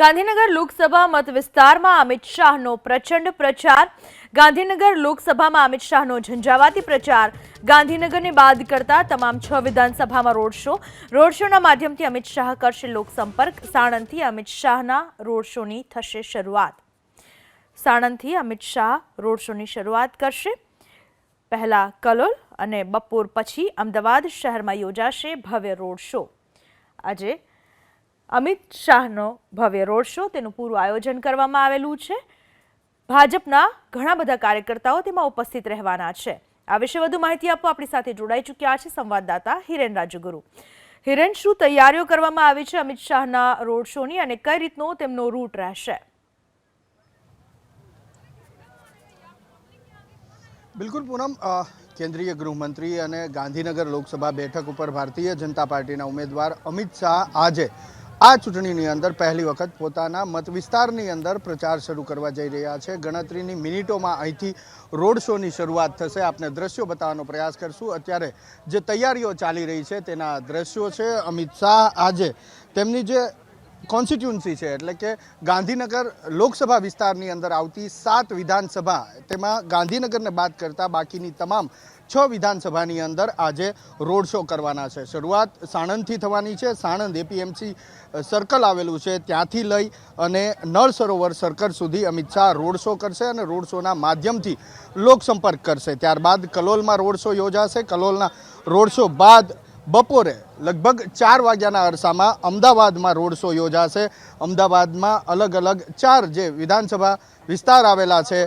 ગાંધીનગર લોકસભા મત વિસ્તારમાં અમિત શાહનો પ્રચંડ પ્રચાર. ગાંધીનગર લોકસભામાં અમિત શાહનો ઝંઝાવાતી પ્રચાર. ગાંધીનગરને બાદ કરતા તમામ છ વિધાનસભામાં રોડ શો. રોડ શોના માધ્યમથી અમિત શાહ કરશે લોકસંપર્ક. સાણંદથી અમિત શાહના રોડ શોની થશે શરૂઆત. સાણંદથી અમિત શાહ રોડ શોની શરૂઆત કરશે. પહેલા કલોલ અને બપોર પછી અમદાવાદ શહેરમાં યોજાશે ભવ્ય રોડ શો. આજે અમિત શાહનો ભવ્ય રોડ શો તેનું પૂરું આયોજન કરવામાં આવેલું છે. ભાજપના ઘણા બધા કાર્યકર્તાઓ તેમાં ઉપસ્થિત રહેવાના છે. આ વિશે વધુ માહિતી આપવા આપણી સાથે જોડાઈ ચૂક્યા છે સંવાદદાતા હિરેન રાજુગુરુ. હિરેન, શું તૈયારીઓ કરવામાં આવી છે અમિત શાહના રોડ શોની અને કઈ રીતનો તેમનો રૂટ રહેશે? બિલકુલ, પૂનમ. કેન્દ્રીય ગૃહમંત્રી અને ગાંધીનગર લોકસભા બેઠક ઉપર ભારતીય જનતા પાર્ટીના ઉમેદવાર અમિત શાહ આજે આ ચૂંટણીની અંદર પહેલી વખત પોતાના મત વિસ્તારની અંદર પ્રચાર શરૂ કરવા જઈ રહ્યા છે. ગણતરીની મિનિટોમાં અહીંથી રોડ શોની શરૂઆત થશે. આપને દ્રશ્યો બતાવવાનો પ્રયાસ કરશું. અત્યારે જે તૈયારીઓ ચાલી રહી છે તેના દ્રશ્યો છે. અમિત શાહ આજે તેમની જે કોન્સ્ટિટ્યુન્સી છે, એટલે કે ગાંધીનગર લોકસભા વિસ્તારની અંદર આવતી સાત વિધાનસભા, તેમાં ગાંધીનગરને બાદ કરતા બાકીની તમામ છ વિધાનસભાની અંદર આજે રોડ શો કરવાના છે. શરૂઆત સાણંદથી થવાની છે. સાણંદ એપીએમસી સર્કલ આવેલું છે. ત્યાંથી લઈ અને નળ સરોવર સર્કલ સુધી અમિત શાહ રોડ શો કરશે અને રોડ શોના માધ્યમથી લોકસંપર્ક કરશે. ત્યારબાદ કલોલમાં રોડ શો યોજાશે. કલોલના રોડ શો બાદ બપોરે લગભગ ચાર વાગ્યાના અરસામાં અમદાવાદમાં રોડ શો યોજાશે. અમદાવાદમાં અલગ અલગ ચાર જે વિધાનસભા વિસ્તાર આવેલા છે,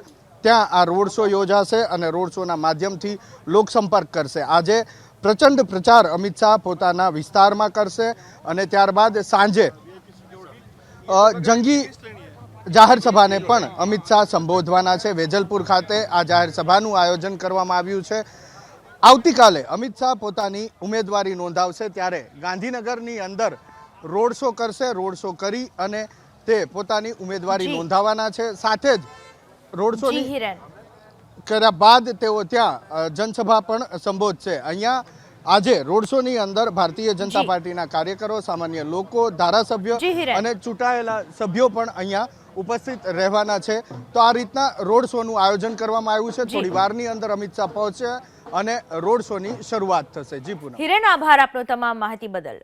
ત્યાં આ રોડ શો યોજાશે અને રોડ શોના માધ્યમથી લોકસંપર્ક કરશે. આજે પ્રચંડ પ્રચાર અમિત શાહ પોતાના વિસ્તારમાં કરશે અને ત્યારબાદ સાંજે જંગી જાહેર સભાને પણ અમિત શાહ સંબોધવાના છે. વેજલપુર ખાતે આ જાહેર સભાનું આયોજન કરવામાં આવ્યું છે. આવતીકાલે અમિત શાહ પોતાની ઉમેદવારી નોંધાવશે ત્યારે ગાંધીનગરની અંદર રોડ શો કરશે રોડ શો કરી અને તે પોતાની ઉમેદવારી. નોંધાવવાના છે. સાથે જ રોડ શો કર્યા બાદ તેઓ ત્યાં જનસભા પણ સંબોધશે. અહીંયા આજે રોડ શોની અંદર ભારતીય જનતા પાર્ટીના કાર્યકરો સામાન્ય લોકો ધારાસભ્યો અને ચૂંટાયેલા સભ્યો પણ અહીંયા ઉપસ્થિત રહેવાના છે. તો આ રીતના રોડ શોનું આયોજન કરવામાં આવ્યું છે. થોડી વારની અંદર અમિત શાહ પહોંચે અને રોડ શોની શરૂઆત થશે. જી પૂનમ. હિરેન આભાર આપનો તમામ માહિતી બદલ.